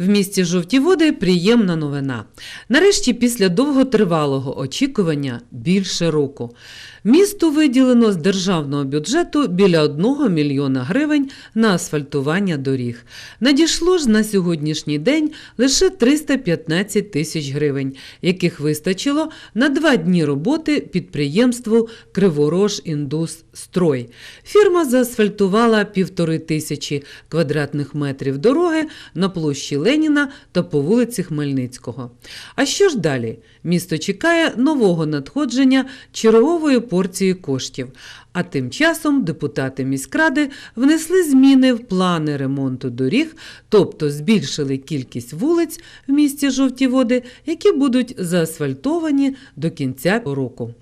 В місті Жовті Води приємна новина. Нарешті, після довготривалого очікування більше року, місту виділено з державного бюджету біля 1 мільйона гривень на асфальтування доріг. Надійшло ж на сьогоднішній день лише 315 тисяч гривень, яких вистачило на два дні роботи підприємству Криворож Індус Строй. Фірма заасфальтувала півтори тисячі квадратних метрів дороги на площі Леніна та по вулиці Хмельницького. А що ж далі? Місто чекає нового надходження чергової порції коштів. А тим часом депутати міськради внесли зміни в плани ремонту доріг, тобто збільшили кількість вулиць в місті Жовті Води, які будуть заасфальтовані до кінця року.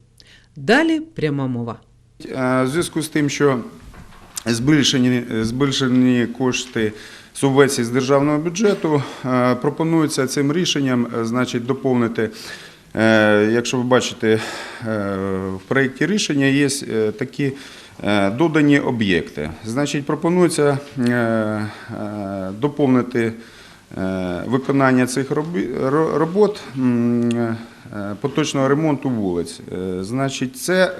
Далі пряма мова. Е, В зв'язку з тим, що збільшені, збільшені кошти субвенцій з державного бюджету, е, пропонується цим рішенням е, значить, доповнити. е, Якщо ви бачите, в проєкті рішення є такі додані об'єкти. Значить, пропонується доповнити виконання цих робот поточного ремонту вулиць. Значить, це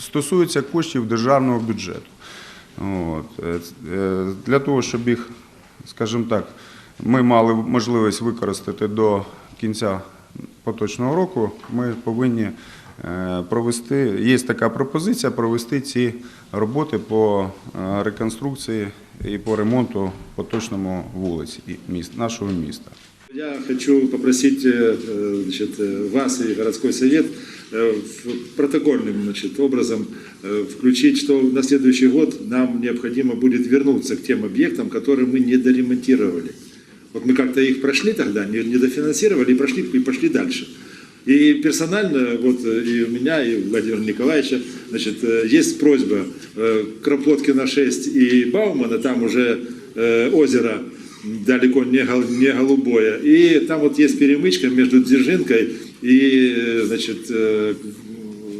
стосується коштів державного бюджету. От. Для того, щоб їх, скажімо так, ми мали можливість використати до кінця поточного року, ми повинні е, провести, є така пропозиція провести ці роботи по е, реконструкції і по ремонту поточному вулиць нашого міста. Я хочу попросить э, э, значит, э, вас и городской совет протокольным значит, образом включить, что на следующий год нам необходимо будет вернуться к тем объектам, которые мы не доремонтировали. Вот мы как-то их прошли тогда, не, дофинансировали и прошли и пошли дальше. И персонально, вот и у меня, и у Владимира Николаевича, значит, есть просьба Кропоткина 6 и Баумана, там уже озеро далеко не, гол- не голубое. И там вот есть перемычка между Дзержинкой и, э, значит, э,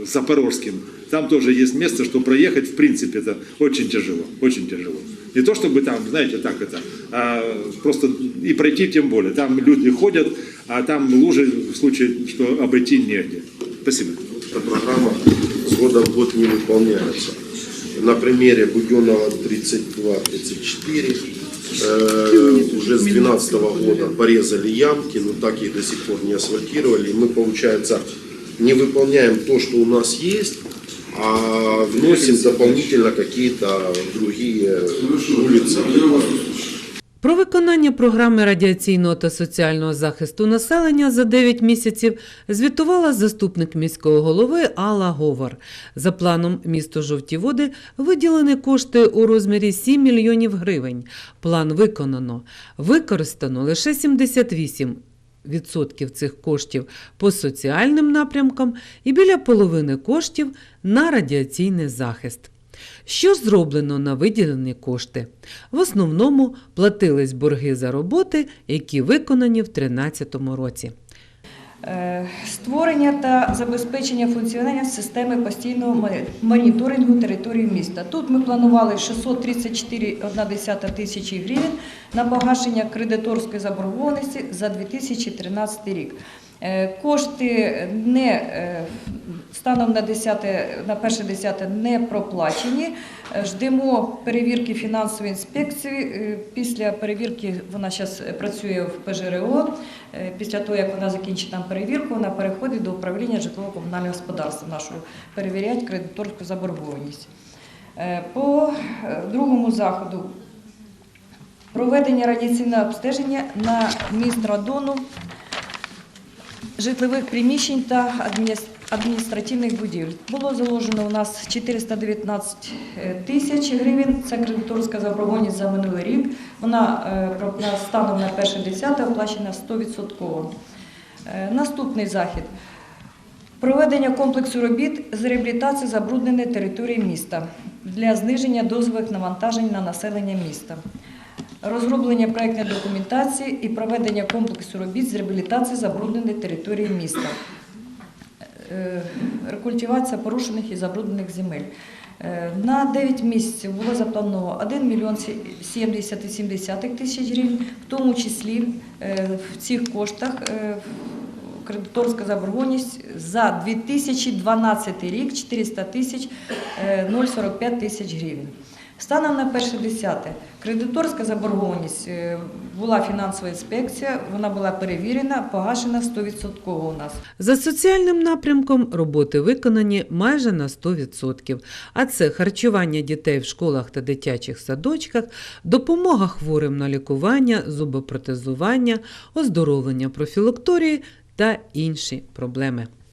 Запорожским. Там тоже есть место, что проехать, в принципе, это очень тяжело, очень тяжело. Не то, чтобы там, знаете, так это, а просто и пройти тем более. Там люди ходят, а там лужи в случае, что обойти негде. Спасибо. Эта программа с года в год не выполняется. На примере Буденного 32-34 э, уже с 2012 года порезали ямки, но так их до сих пор не асфальтировали. И мы, получается, не выполняем то, что у нас есть, а вносим дополнительно какие-то другие улицы. Про виконання програми радіаційного та соціального захисту населення за 9 місяців звітувала заступник міського голови Алла Говор. За планом місто Жовті Води виділені кошти у розмірі 7 мільйонів гривень. План виконано. Використано лише 78 відсотків цих коштів по соціальним напрямкам і біля половини коштів на радіаційний захист. Що зроблено на виділені кошти? В основному платились борги за роботи, які виконані в 2013 році. Е, Створення та забезпечення функціонування системи постійного моніторингу території міста. Тут ми планували 634,1 тисячі гривень на погашення кредиторської заборгованості за 2013 рік. Е, Кошти не е, станом на 10, на 1.10 не проплачені. Е, Ждемо перевірки фінансової інспекції. Е, Після перевірки вона зараз працює в ПЖРО. Е, Після того, як вона закінчить там перевірку, вона переходить до управління житлово-комунального господарства нашого, перевіряти кредиторську заборгованість. Е, По е, другому заходу проведення радіаційного обстеження на міст радону житлових приміщень та адміністр- адміністративних будівель. Було заложено у нас 419 тисяч гривень. Це кредиторська заборгованість за минулий рік. Вона е, станом на 1.10 оплачена 100%. Е, Наступний захід. Проведення комплексу робіт з реабілітації забрудненої території міста для зниження дозових навантажень на населення міста. Розроблення проєктної документації і проведення комплексу робіт з реабілітації забрудненої території міста. Е, Рекультивація порушених і забруднених земель. Е, На 9 місяців було заплановано 1 мільйон 70,7 тисяч гривень, в тому числі е, в цих коштах кредиторська заборгованість за 2012 рік 400 тисяч е, 0,45 тисяч гривень. Станом на 1.10 кредиторська заборгованість е, була фінансова інспекція, вона була перевірена, погашена 100% у нас. За соціальним напрямком роботи виконані майже на 100%. А це харчування дітей в школах та дитячих садочках, допомога хворим на лікування, зубопротезування, оздоровлення профілакторії та інші проблеми.